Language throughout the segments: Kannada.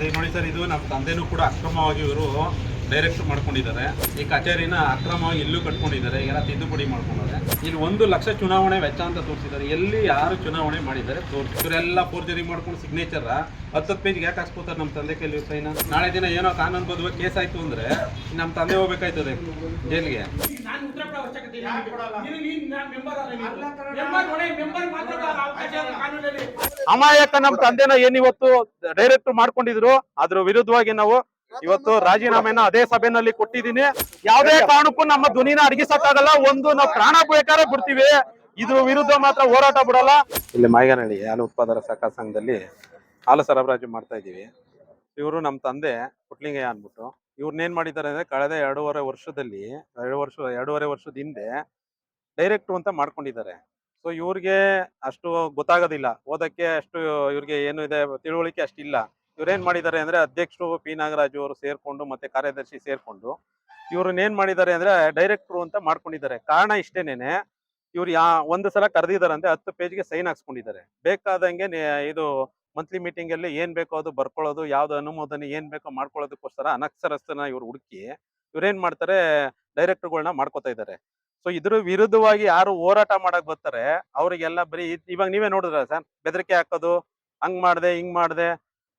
ಅದೇ ನೋಡಿ ಸರ್ ಇದು ನಮ್ಮ ತಂದೆನೂ ಕೂಡ ಅಕ್ರಮವಾಗಿ ಇವರು. ಡೈರೆಕ್ಟ್ ಮಾಡ್ಕೊಂಡಿದ್ದಾರೆ. ಈ ಕಚೇರಿನ ಅಕ್ರಮವಾಗಿ ಇಲ್ಲೂ ಕಟ್ಕೊಂಡಿದ್ದಾರೆ. ಎಲ್ಲ ತಿದ್ದುಪಡಿ ಮಾಡ್ಕೊಂಡಿದ್ದಾರೆ. ಇಲ್ಲಿ ಒಂದು ಲಕ್ಷ ಚುನಾವಣೆ ವೆಚ್ಚ ಅಂತ ತೋರಿಸಿದ್ದಾರೆ. ಎಲ್ಲಿ ಯಾರು ಚುನಾವಣೆ ಮಾಡಿದ್ದಾರೆ ತೋರಿಸಿ. ಇವರೆಲ್ಲ ಫೋರ್ಜರಿ ಮಾಡ್ಕೊಂಡು ಸಿಗ್ನೇಚರ್ ಹತ್ತತ್ತು ಪೇಜ್ಗೆ ಯಾಕೆ ಹಾಕ್ಸ್ಕೋತಾರೆ ನಮ್ಮ ತಂದೆ ಕೈಲಿ ಸೈನ ನಾಳೆ ದಿನ ಏನೋ ಕಾನೂನು ಬದುವ ಕೇಸ್ ಆಯ್ತು ಅಂದ್ರೆ ನಮ್ಮ ತಂದೆ ಹೋಗ್ಬೇಕಾಯ್ತದೆ ಜೈಲಿಗೆ. ಅಮಾಯಕ ನಮ್ಮ ತಂದೆನ ಏನಿವತ್ತು ಇವತ್ತು ಡೈರೆಕ್ಟ್ ಮಾಡ್ಕೊಂಡಿದ್ರು? ಅದ್ರ ವಿರುದ್ಧವಾಗಿ ನಾವು ಇವತ್ತು ರಾಜೀನಾಮೆನ ಅದೇ ಸಭೆನಲ್ಲಿ ಕೊಟ್ಟಿದ್ದೀನಿ. ಯಾವುದೇ ಕಾರಣಕ್ಕೂ ನಮ್ಮ ಧ್ವನಿನ ಅಡಗಿಸಕ್ಕಾಗಲ್ಲ. ಒಂದು ನಾವು ಪ್ರಾಣ ಬೇಕಾದ್ರೆ ಬಿಡ್ತೀವಿ. ಇದು ವಿರುದ್ಧ ಮಾತ್ರ ಹೋರಾಟ ಬಿಡಲ್ಲ. ಇಲ್ಲಿ ಮಾಯಗನಹಳ್ಳಿ ಹಾಲು ಉತ್ಪಾದಕ ಸಹಕಾರ ಸಂಘದಲ್ಲಿ ಹಾಲು ಸರಬರಾಜು ಮಾಡ್ತಾ ಇದ್ದೀವಿ. ಇವರು ನಮ್ಮ ತಂದೆ ಪುಟ್ಲಿಂಗಯ್ಯ ಅಂದ್ಬಿಟ್ಟು. ಇವ್ರನ್ನೇನ್ ಮಾಡಿದ್ದಾರೆ ಅಂದ್ರೆ ಕಳೆದ ಎರಡೂವರೆ ವರ್ಷದಲ್ಲಿ ಎರಡು ವರ್ಷ ಎರಡೂವರೆ ವರ್ಷದ ಹಿಂದೆ ಡೈರೆಕ್ಟ್ ಅಂತ ಮಾಡ್ಕೊಂಡಿದ್ದಾರೆ. ಸೊ ಇವ್ರಿಗೆ ಅಷ್ಟು ಗೊತ್ತಾಗೋದಿಲ್ಲ. ಓದಕ್ಕೆ ಅಷ್ಟು ಇವ್ರಿಗೆ ಏನು ಇದೆ ತಿಳುವಳಿಕೆ ಅಷ್ಟಿಲ್ಲ. ಇವ್ರೇನ್ ಮಾಡಿದ್ದಾರೆ ಅಂದ್ರೆ ಅಧ್ಯಕ್ಷರು ಪಿ ನಾಗರಾಜು ಅವರು ಸೇರ್ಕೊಂಡು ಮತ್ತೆ ಕಾರ್ಯದರ್ಶಿ ಸೇರ್ಕೊಂಡು ಇವ್ರನ್ನ ಏನ್ ಮಾಡಿದ್ದಾರೆ ಅಂದ್ರೆ ಡೈರೆಕ್ಟ್ರು ಅಂತ ಮಾಡ್ಕೊಂಡಿದ್ದಾರೆ. ಕಾರಣ ಇಷ್ಟೇನೇನೆ, ಇವ್ರು ಯಾ ಒಂದು ಸಲ ಕರೆದಿದ್ದಾರೆ ಹತ್ತು ಪೇಜ್ಗೆ ಸೈನ್ ಹಾಕ್ಸ್ಕೊಂಡಿದ್ದಾರೆ. ಬೇಕಾದಂಗೆ ಇದು ಮಂತ್ಲಿ ಮೀಟಿಂಗ್ ಅಲ್ಲಿ ಏನ್ ಬೇಕೋ ಅದು ಬರ್ಕೊಳ್ಳೋದು, ಯಾವ್ದು ಅನುಮೋದನೆ ಏನ್ ಬೇಕೋ ಮಾಡ್ಕೊಳ್ಳೋದಕ್ಕೋಸ್ಕರ ಅನಕ್ಷರಸ್ಥನ ಇವ್ರು ಹುಡುಕಿ ಇವ್ರೇನ್ ಮಾಡ್ತಾರೆ ಡೈರೆಕ್ಟರ್ಗಳನ್ನ ಮಾಡ್ಕೋತಾ ಇದ್ದಾರೆ. ಸೊ ಇದ್ರ ವಿರುದ್ಧವಾಗಿ ಯಾರು ಹೋರಾಟ ಮಾಡಕ್ ಬರ್ತಾರೆ, ಅವರಿಗೆಲ್ಲ ಬರೀ ಇವಾಗ ನೀವೇ ನೋಡಿದ್ರ ಸರ್, ಬೆದರಿಕೆ ಹಾಕೋದು, ಹಂಗ್ ಮಾಡ್ದೆ, ಹಿಂಗ್ ಮಾಡ್ದೆ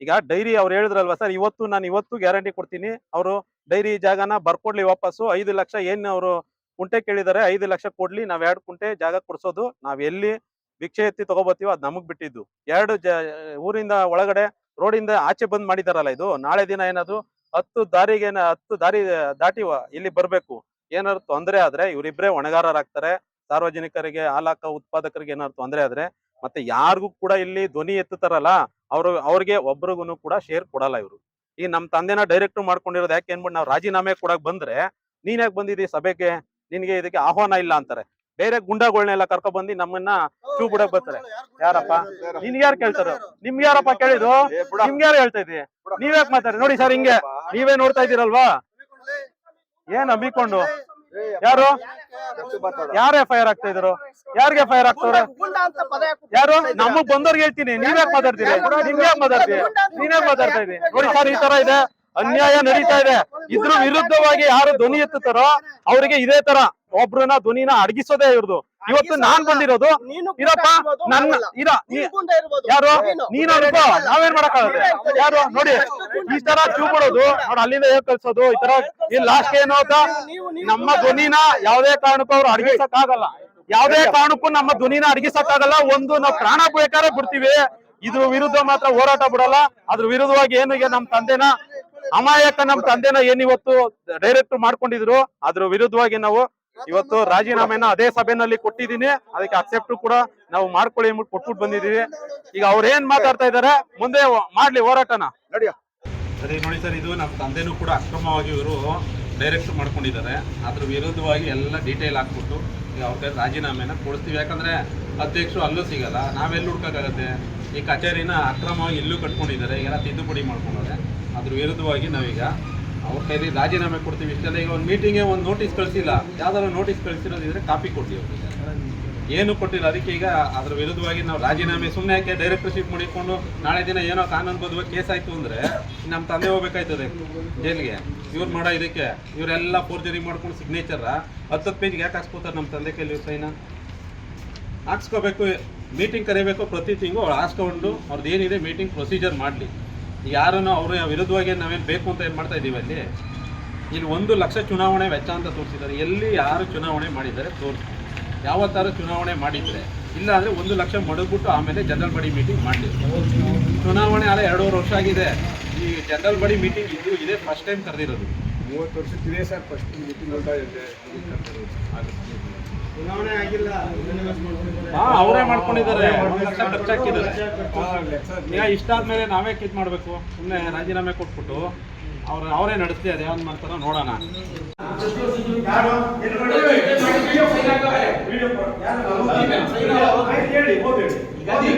ಈಗ ಡೈರಿ ಅವ್ರು ಹೇಳಿದ್ರಲ್ವಾ ಸರ್ ಇವತ್ತು ನಾನು ಇವತ್ತು ಗ್ಯಾರಂಟಿ ಕೊಡ್ತೀನಿ. ಅವರು ಡೈರಿ ಜಾಗನ ಬರ್ಕೊಡ್ಲಿ ವಾಪಸ್ಸು. ಐದು ಲಕ್ಷ ಏನು ಅವರು ಕುಂಟೆ ಕೇಳಿದ್ದಾರೆ ಐದು ಲಕ್ಷ ಕೊಡ್ಲಿ. ನಾವ್ ಎರಡು ಕುಂಟೆ ಜಾಗ ಕೊಡ್ಸೋದು. ನಾವ್ ಎಲ್ಲಿ ಭಿಕ್ಷೆ ಎತ್ತಿ ತಗೋಬತ್ತೀವೋ ಅದ್ ನಮಗ್ ಬಿಟ್ಟಿದ್ದು. ಎರಡು ಜ, ಊರಿಂದ ಒಳಗಡೆ, ರೋಡಿಂದ ಆಚೆ ಬಂದ್ ಮಾಡಿದಾರಲ್ಲ ಇದು. ನಾಳೆ ದಿನ ಏನದು ಹತ್ತು ದಾರಿಗೆ ಹತ್ತು ದಾರಿ ದಾಟಿ ಇಲ್ಲಿ ಬರ್ಬೇಕು. ಏನಾದ್ರು ತೊಂದರೆ ಆದ್ರೆ ಇವ್ರಿಬ್ರೆ ಒಣಗಾರರಾಗ್ತಾರೆ ಸಾರ್ವಜನಿಕರಿಗೆ ಹಾಲಾಕ ಉತ್ಪಾದಕರಿಗೆ ಏನಾದ್ರು ತೊಂದರೆ ಆದ್ರೆ ಮತ್ತೆ ಯಾರಿಗೂ ಕೂಡ ಇಲ್ಲಿ ಧ್ವನಿ ಎತ್ತುತ್ತಾರಲ್ಲ ಅವ್ರು, ಅವ್ರಿಗೆ ಒಬ್ರಿಗೂ ಕೂಡ ಶೇರ್ ಕೊಡಲ್ಲ ಇವರು. ಈ ನಮ್ ತಂದೆನ ಡೈರೆಕ್ಟ್ ಮಾಡ್ಕೊಂಡಿರೋದು ಯಾಕೆ ಅನ್ಬಿಟ್ಟು ನಾವು ರಾಜೀನಾಮೆ ಕೊಡಕ್ ಬಂದ್ರೆ, ನೀನ್ ಯಾಕೆ ಬಂದಿದ್ದೀ ಸಭೆಗೆ? ನಿನ್ಗೆ ಇದಕ್ಕೆ ಆಹ್ವಾನ ಇಲ್ಲ ಅಂತಾರೆ. ಬೇರೆ ಗುಂಡಾಗಳನ್ನೆಲ್ಲ ಕರ್ಕೊ ಬಂದು ನಮ್ಮನ್ನ ಕ್ಯೂ ಬಿಡಕ್ ಬರ್ತಾರೆ. ಯಾರಪ್ಪ? ನಿನ್ಗೆ ಯಾರು ಕೇಳ್ತಾರ? ನಿಮ್ಗೆ ಯಾರಪ್ಪ ಕೇಳಿದ್ರು ನಿಮ್ಗೆ ಯಾರು ಹೇಳ್ತಾ ನೀವ್ ಯಾಕ್ ಮಾತಾಡಿ ನೋಡಿ ಸರ್ ಹಿಂಗೆ. ನೀವೇ ನೋಡ್ತಾ ಇದ್ದೀರಲ್ವಾ? ಏನ್ ನಂಬಿಕೊಂಡು? ಯಾರು? ಯಾರು ಎಫ್ ಐ ಆರ್ ಆಗ್ತಾ ಇದ್ರು ಯಾರಿಗೆ ಎಫ್ ಐ ಆರ್ ಆಗ್ತವ್ರೆ ಯಾರು? ನಮಗ್ ಬಂದವ್ರಿಗೆ ಹೇಳ್ತೀನಿ. ನೀವ್ಯಾಕ್ ಮಾತಾಡ್ತೀರಿ? ನಿಮ್ಗೆ ಮಾತಾಡ್ತೀರಿ? ನೀನ್ಯಾಕ್ ಮಾತಾಡ್ತಾ ಇದ್ದೀರಿ? ನೋಡಿ ಸರ್ ಈ ತರ ಇದೆ. ಅನ್ಯಾಯ ನಡೀತಾ ಇದೆ. ಇದ್ರ ವಿರುದ್ಧವಾಗಿ ಯಾರು ಧ್ವನಿ ಎತ್ತುತ್ತಾರೋ ಅವರಿಗೆ ಇದೇ ತರ. ಒಬ್ರನ್ನ ಧ್ವನಿನ ಅಡಗಿಸೋದೇ ಇವ್ರದು. ಇವತ್ತು ನಾನ್ ಬಂದಿರೋದು. ಇರಪ್ಪ ನನ್ನ ಇರ ಯಾರು? ನೀನ್ ಅನ್ಕೋ ನಾವೇನ್ ಮಾಡಕ್ಕಾಗುತ್ತೆ ಯಾರು? ನೋಡಿ ಈ ತರ ಚೂ ಬಿಡೋದು ನೋಡಿ ಅಲ್ಲಿಂದ ಹೇಗ್ ಕಲ್ಸೋದು ಈ ತರ ಈ ಲಾಸ್ಟ್ ಏನು ಅಂತ ನಮ್ಮ ಧ್ವನಿನ ಯಾವ್ದೇ ಕಾರಣಕ್ಕೂ ಅವ್ರು ಅಡಗಿಸಕ್ ಆಗಲ್ಲ ಯಾವ್ದೇ ಕಾರಣಕ್ಕೂ ನಮ್ಮ ಧ್ವನಿನ ಅಡಗಿಸಕ್ಕಾಗಲ್ಲ. ಒಂದು ನಾವು ಪ್ರಾಣ ಬೇಕಾದ್ರೆ ಬಿಡ್ತೀವಿ. ಇದ್ರ ವಿರುದ್ಧ ಮಾತ್ರ ಹೋರಾಟ ಬಿಡಲ್ಲ. ಅದ್ರ ವಿರುದ್ಧವಾಗಿ ಏನು ಈಗ ನಮ್ ತಂದೆನ ಅಮಾಯಕ ನಮ್ ತಂದೆನ ಏನ್ ಇವತ್ತು ಡೈರೆಕ್ಟ್ ಮಾಡ್ಕೊಂಡಿದ್ರು ಅದ್ರ ವಿರುದ್ಧವಾಗಿ ನಾವು ಇವತ್ತು ರಾಜೀನಾಮೆನ ಅದೇ ಸಭೆನಲ್ಲಿ ಕೊಟ್ಟಿದ್ದೀನಿ. ಅದಕ್ಕೆ ಅಕ್ಸೆಪ್ಟ್ ಕೂಡ ನಾವು ಮಾಡ್ಕೊಳ್ಳಿ ಅಂದ್ಬಿಟ್ಟು ಕೊಟ್ಬಿಟ್ಟು ಬಂದಿದೀವಿ ಈಗ ಅವ್ರು ಏನ್ ಮಾತಾಡ್ತಾ ಇದಾರೆ ಮುಂದೆ ಮಾಡ್ಲಿ ಹೋರಾಟನ. ಸರಿ ನೋಡಿ ಸರ್ ಇದು ನಮ್ಮ ತಂದೆನೂ ಕೂಡ ಅಕ್ರಮವಾಗಿ ಇವರು ಡೈರೆಕ್ಟ್ ಮಾಡ್ಕೊಂಡಿದ್ದಾರೆ. ಅದ್ರ ವಿರುದ್ಧವಾಗಿ ಎಲ್ಲ ಡೀಟೇಲ್ ಹಾಕ್ಬಿಟ್ಟು ಈಗ ಅವ್ರ ಕೈ ರಾಜೀನಾಮೆನ ಕೊಡಿಸ್ತೀವಿ. ಯಾಕಂದ್ರೆ ಅಧ್ಯಕ್ಷರು ಅಲ್ಲೂ ಸಿಗಲ್ಲ. ನಾವೆಲ್ಲಿ ಹುಡ್ಕೋಕ್ಕಾಗತ್ತೆ? ಈ ಕಚೇರಿನ ಅಕ್ರಮವಾಗಿ ಇಲ್ಲೂ ಕಟ್ಕೊಂಡಿದ್ದಾರೆ. ಎಲ್ಲ ತಿದ್ದುಪಡಿ ಮಾಡ್ಕೊಂಡವ್ರೆ. ಅದ್ರ ವಿರುದ್ಧವಾಗಿ ನಾವೀಗ ಅವ್ರ ಕೈಲಿ ರಾಜೀನಾಮೆ ಕೊಡ್ತೀವಿ ಇಷ್ಟೆಲ್ಲ, ಈಗ ಒಂದು ಮೀಟಿಂಗೇ ಒಂದು ನೋಟಿಸ್ ಕಳಿಸಿಲ್ಲ. ಯಾವ್ದಾದ್ರು ನೋಟಿಸ್ ಕಳಿಸಿರೋದಿದ್ರೆ ಕಾಪಿ ಕೊಡ್ತೀವಿ ಏನು ಕೊಟ್ಟಿಲ್ಲ, ಅದಕ್ಕೆ ಈಗ ಅದ್ರ ವಿರುದ್ಧವಾಗಿ ನಾವು ರಾಜೀನಾಮೆ ಸುಮ್ಮನೆ ಯಾಕೆ ಡೈರೆಕ್ಟರ್ಶಿಪ್ ಮಾಡಿಕೊಂಡು ನಾಳೆ ದಿನ ಏನೋ ಕಾನೂನು ಬದುವ ಕೇಸ್ ಆಯ್ತು ಅಂದ್ರೆ ನಮ್ಮ ತಂದೆ ಹೋಗ್ಬೇಕಾಯ್ತದೆ ಜೈಲಿಗೆ. ಇವ್ರು ಮಾಡೋ ಇದಕ್ಕೆ, ಇವರೆಲ್ಲ ಫೋರ್ಜರಿ ಮಾಡ್ಕೊಂಡು ಸಿಗ್ನೇಚರ್ ಹತ್ತು ಪೇಜ್ಗೆ ಯಾಕೆ ಹಾಕ್ಸ್ಕೋತಾರೆ ನಮ್ಮ ತಂದೆ ಕೈಲಿ ಸೈನ ಹಾಕ್ಸ್ಕೋಬೇಕು ಮೀಟಿಂಗ್ ಕರಿಬೇಕು ಪ್ರತಿ ತಿಂಗಳು ಅವ್ರು ಹಾಸ್ಕೊಂಡು ಅವ್ರದ್ದು ಏನಿದೆ ಮೀಟಿಂಗ್ ಪ್ರೊಸೀಜರ್ ಮಾಡಲಿ. ಯಾರನ್ನು ಅವ್ರ ವಿರುದ್ಧವಾಗಿ ನಾವೇನು ಬೇಕು ಅಂತ ಏನು ಮಾಡ್ತಾ ಇದ್ದೀವಿ ಅಲ್ಲಿ? ಇಲ್ಲಿ ಒಂದು ಲಕ್ಷ ಚುನಾವಣೆ ವೆಚ್ಚ ಅಂತ ತೋರಿಸಿದ್ದಾರೆ. ಎಲ್ಲಿ ಯಾರು ಚುನಾವಣೆ ಮಾಡಿದ್ದಾರೆ ತೋರಿಸಿ. ಯಾವತ್ತಾರು ಚುನಾವಣೆ ಮಾಡಿದ್ರೆ ಇಲ್ಲ ಅಂದ್ರೆ ಒಂದು ಲಕ್ಷ ಮಡಗ್ಬಿಟ್ಟು ಆಮೇಲೆ ಜನರಲ್ ಬಡಿ ಮೀಟಿಂಗ್ ಮಾಡಲಿ ಚುನಾವಣೆ ಅಲ್ಲ, ಎರಡೂವರೆ ವರ್ಷ ಆಗಿದೆ. ಈ ಜನರಲ್ ಬಡಿ ಮೀಟಿಂಗ್ ಇದು ಇದೇ ಫಸ್ಟ್ ಟೈಮ್ ಕರೆದಿರೋದು. ಮೂವತ್ತು ವರ್ಷಕ್ಕಿದೆ ಸರ್ ಫಸ್ಟ್ ಮೀಟಿಂಗ್ ಅಂತ ಇದೆ. ಅವರೇ ಮಾಡ್ಕೊಂಡಿದ್ದಾರೆ. ಇಷ್ಟ ಆದ್ಮೇಲೆ ನಾವೇ ಕಿತ್ ಮಾಡಬೇಕು. ಸುಮ್ಮನೆ ರಾಜೀನಾಮೆ ಕೊಟ್ಬಿಟ್ಟು ಅವ್ರ ಅವರೇ ನಡೆಸ್ಲಿ ಅದು ಯಾವ್ದು ಮಾಡ್ತಾರ ನೋಡೋಣ.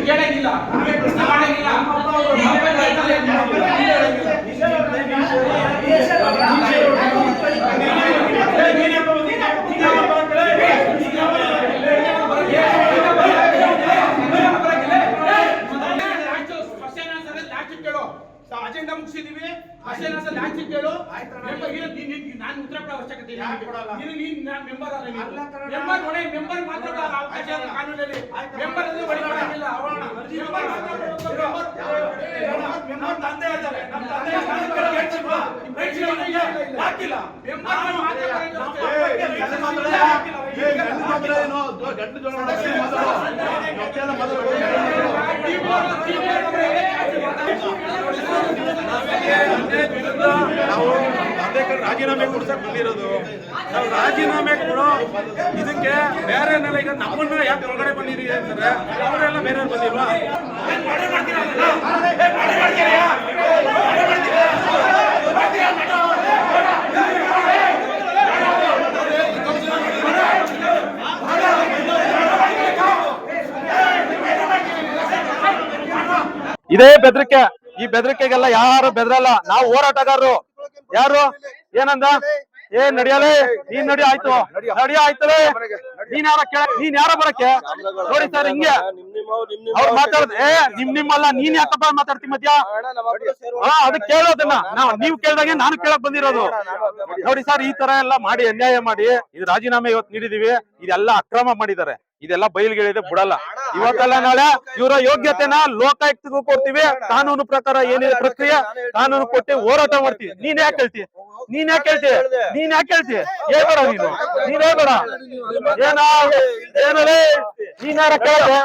ಕೇಳಂಗಿಲ್ಲ. ಪ್ರಶ್ನೆ ಕೇಳು. ಅಜೆಂಡಾ ಮುಗಿಸಿದೀವಿ. ಅಷ್ಟೇನಾ ಲಾಸ್ಟ್ ಕೇಳು. ನೀನು ಉತ್ತರ ಕೊಡೋ ಅವಶ್ಯಕತೆ ಇಲ್ಲ. ನೀನು ನೀನು ನಾನು. ಮೆಂಬರ್ ಅಲ್ಲ ಮೆಂಬರ್ ಮೆಂಬರ್ ಮಾತ್ರ ಕಾನೂನಲ್ಲಿ. ಮೆಂಬರ್ ಅಂದ್ರೆ ಬಳಿ ಮಾಡಂಗಿಲ್ಲ ಮೆಂಬರ್ ಮಾತ್ರ ನಮ್ಮ ತಂದೆ ಇದ್ದಾರೆ. ನಮ್ಮ ತಂದೆ ಹಾಕಿಲ್ಲ ಮೆಂಬರ್ ಮಾತ್ರ ನಾವು ರಾಜೀನಾಮೆ ಕೊಡ್ಸಕ್ ಬಂದಿರೋದು. ನಾವು ರಾಜೀನಾಮೆ ಕೊಡೋ ಇದಕ್ಕೆ ಬೇರೆನೆಲ್ಲ ಈಗ ನಮ್ಮನ್ನ ಯಾಕೆ ಒಳಗಡೆ ಬಂದಿರಿ ಅಂತಾರೆ? ಅವರೆಲ್ಲ ಬೇರೆ ಬಂದಿಲ್ವಾ? ಇದೇ ಬೆದರಿಕೆ. ಈ ಬೆದರಿಕೆಗೆಲ್ಲ ಯಾರು ಬೆದರಲ್ಲ. ನಾವು ಹೋರಾಟಗಾರರು. ಯಾರು? ಏನಂದ? ಏ ನಡಿಯಲೇ ನೀನ್ ನಡಿ ಆಯ್ತು. ನಡಿ ಆಯ್ತಲೇ. ನೀನ್ ಯಾರ ಕೇಳ ನೀನ್ ಯಾರ ಬರಕ್ಕೆ? ನೋಡಿ ಸರ್ ಹಿಂಗೆ. ಅವ್ರು ಮಾತಾಡ್ದ ಏ ನಿಮ್ ನಿಮ್ಮಲ್ಲ ನೀನ್ ಯಾಕಪ್ಪ ಮಾತಾಡ್ತಿ ಮಧ್ಯ? ಹಾ ಅದಕ್ಕೆ ಕೇಳೋದನ್ನ. ನಾವ್ ನೀವ್ ಕೇಳ್ದಾಗೆ ನಾನು ಕೇಳಕ್ ಬಂದಿರೋದು. ನೋಡಿ ಸರ್ ಈ ತರ ಎಲ್ಲ ಮಾಡಿ ಅನ್ಯಾಯ ಮಾಡಿ ಇದು ರಾಜೀನಾಮೆ ಇವತ್ತು ನೀಡಿದೀವಿ. ಇದೆಲ್ಲ ಅಕ್ರಮ ಮಾಡಿದ್ದಾರೆ. ಇದೆಲ್ಲ ಬಯಲ್ಗಳಿದೆ ಬಿಡಲ್ಲ. ಇವತ್ತಲ್ಲ ನಾಳೆ ಇವರ ಯೋಗ್ಯತೆನ ಲೋಕಾಯುಕ್ತಗೂ ಕೊಡ್ತೀವಿ. ಕಾನೂನು ಪ್ರಕಾರ ಏನಿದೆ ಪ್ರಕ್ರಿಯೆ ಕಾನೂನು ಕೊಟ್ಟು ಹೋರಾಟ ಮಾಡ್ತೀವಿ. ನೀನ್ ಯಾಕೆ ಹೇಳ್ತಿ? ನೀನ್ ಯಾಕೆ ಹೇಳ್ತಿ? ನೀನ್ ಯಾಕೆ ಹೇಳ್ತಿ? ಹೇಳ್ಬೇಡ ನೀನು. ನೀನ್ ಹೇಳ್ಬೇಡ. ಏನ? ಏನಲೇ ನೀನ್ ಯಾರ ಕೇಳ್ದೆ?